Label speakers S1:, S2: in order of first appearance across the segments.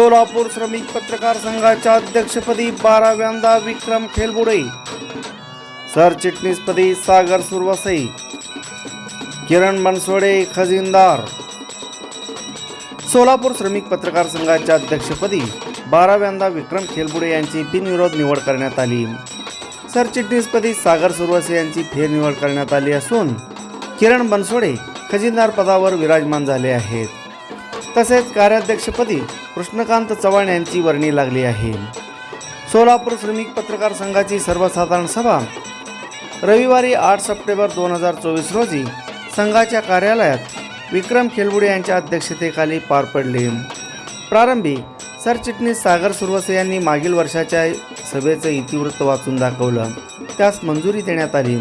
S1: सोलापूर श्रमिक पत्रकार संघाच्या अध्यक्षपदी बाराव्यांदा विक्रम खेलबुडे. सरचिटणीसपदी सागर सुरवसे. किरण बनसोडे खजिनदार. सोलापूर श्रमिक पत्रकार संघाच्या अध्यक्षपदी बाराव्यांदा विक्रम खेलबुडे यांची बिनविरोध निवड करण्यात आली. सरचिटणीसपदी सागर सुरवसे यांची फेरनिवड करण्यात आली असून किरण बनसोडे खजिनदार पदावर विराजमान झाले आहेत. तसेच कार्याध्यक्षपदी कृष्णकांत चव्हाण यांची वर्णी लागली आहे. सोलापूर श्रमिक पत्रकार संघाची सर्वसाधारण सभा. रविवारी आठ सप्टेंबर दोन हजार चोवीस रोजी संघाच्या कार्यालयात विक्रम खेलबुडे यांच्या अध्यक्षतेखाली पार पडली. प्रारंभी सरचिटणीस सागर सुरवसे यांनी मागील वर्षाच्या सभेचं इतिवृत्त वाचून दाखवलं. त्यास मंजुरी देण्यात आली.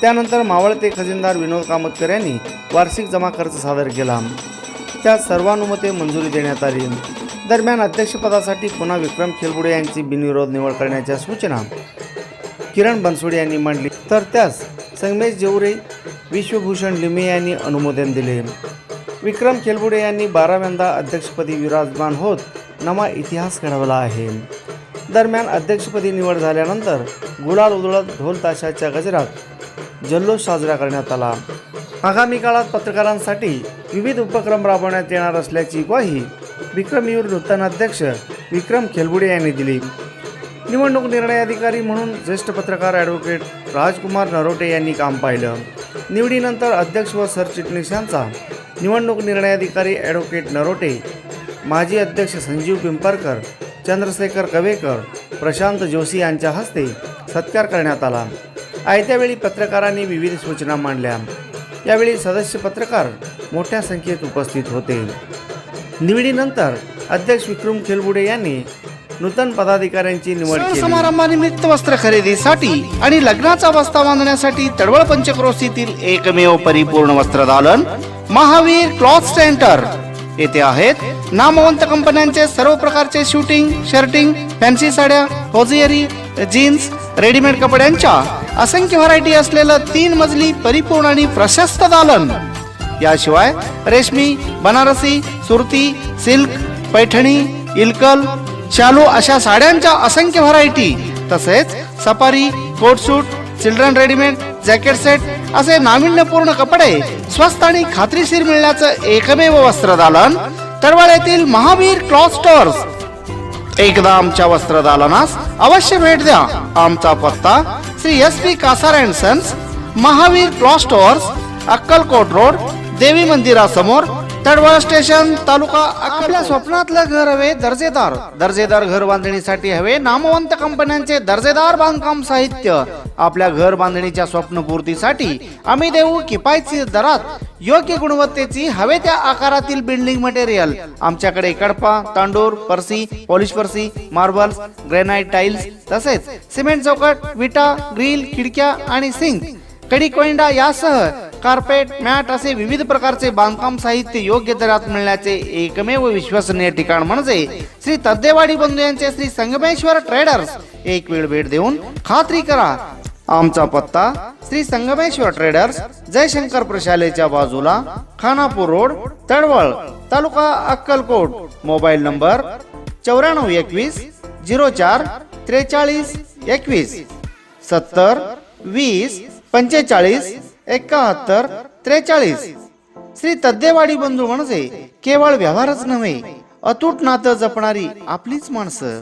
S1: त्यानंतर मावळते खजिनदार विनोद कामतकर यांनी वार्षिक जमा खर्च सादर केला. त्यास सर्वानुमते मंजुरी देण्यात आली. दरम्यान अध्यक्षपदासाठी पुन्हा विक्रम खेलबुडे यांची बिनविरोध निवड करण्याच्या सूचना किरण बनसोडे यांनी मांडली. तर त्यास संगमेश जेवरे विश्वभूषण लिमे यांनी अनुमोदन दिले. विक्रम खेलबुडे यांनी बाराव्यांदा अध्यक्षपदी विराजमान होत नवा इतिहास घडवला आहे. दरम्यान अध्यक्षपदी निवड झाल्यानंतर गुलाल उधळत ढोल ताशाच्या गजरात जल्लोष साजरा करण्यात आला. आगामी काळात पत्रकारांसाठी विविध उपक्रम राबवण्यात येणार असल्याची ग्वाही विक्रमवीर नूतन विक्रम खेलबुडे यांनी दिली. निवडणूक निर्णय अधिकारी म्हणून ज्येष्ठ पत्रकार ॲडव्होकेट राजकुमार नरोटे यांनी काम पाहिलं. निवडीनंतर अध्यक्ष व सरचिटणीस यांचा निवडणूक निर्णय अधिकारी ॲडव्होकेट नरोटे माजी अध्यक्ष संजीव पिंपरकर चंद्रशेखर कवेकर प्रशांत जोशी यांच्या हस्ते सत्कार करण्यात आला. आयत्यावेळी पत्रकारांनी विविध सूचना मांडल्या. यावेळी सदस्य पत्रकार मोठ्या संख्येत उपस्थित होते. निवडीनंतर अध्यक्ष विक्रम खेलबुडे यांनी नूतन पदाधिकाऱ्यांची निवड केली.
S2: समारंभानिमित्त वस्त्र खरेदीसाठी आणि लग्नाचा बस्ता बांधण्यासाठी तडवळ पंचक्रोशीतील एकमेव परिपूर्ण वस्त्र दालन महावीर क्लॉथ सेंटर येथे आहेत. नामवंत कंपन्यांचे सर्व प्रकारचे शूटिंग शर्टिंग फॅन्सी साड्या होजियरी जीन्स रेडीमेड कपड्यांच्या असंख्य व्हरायटी असलेलं तीन मजली परिपूर्ण आणि प्रशस्त दालन. याशिवाय रेशमी बनारसी सुरती सिल्क पैठणी इलकल शालू अशा साड्यांच्या असंख्य व्हरायटी तसेच safari coat suit children readymade jacket set असे नाविन्यपूर्ण कपडे स्वस्त आणि खात्रीशीर मिळण्याचं एकमेव वस्त्र दालन येथील महावीर क्लॉथ स्टोअर्स एकदा आमच्या वस्त्रदालनास अवश्य भेट द्या. आमचा पत्ता Shri S P Kasar and sons Mahavir cloth stores Akkalkot road देवी मंदिरासमोर तडवळ स्टेशन तालुका आपल्या स्वप्नातलं घर हवे दर्जेदार. दर्जेदार घर बांधणीसाठी हवे नामवंत कंपन्यांचे दर्जेदार बांधकाम साहित्य. आपल्या घर बांधणीच्या स्वप्नपूर्तीसाठी आम्ही देऊ किफायतशीर दरात योग्य गुणवत्तेची हवे त्या आकारातील बिल्डिंग मटेरियल आमच्याकडे कडपा तांडूर परसी पॉलिश परसी मार्बल्स ग्रेनाइट टाइल्स तसेच सिमेंट चौकट विटा ग्रिल खिडक्या आणि सिंक कडी कोइंडा यासह कार्पेट मॅट असे विविध प्रकारचे बांधकाम साहित्य योग्य दरात मिळण्याचे एकमेव विश्वसनीय ठिकाण म्हणजे श्री तद्देवाडी बंधू यांचे श्री संगमेश्वर ट्रेडर्स एक वेळ भेट देऊन खात्री करा. आमचा पत्ता श्री संगमेश्वर ट्रेडर्स जयशंकर प्रशालेच्या बाजूला खानापूर रोड तळवळ तालुका अक्कलकोट. मोबाईल नंबर चौऱ्याण्णव एकवीस झिरो चार त्रेचाळीस एकवीस. सत्तर वीस पंचेचाळीस एकाहत्तर त्रेचाळीस. श्री तद्देवाडी बंधू म्हणजे केवळ व्यवहारच नव्हे अतूट नातं जपणारी आपलीच माणसं.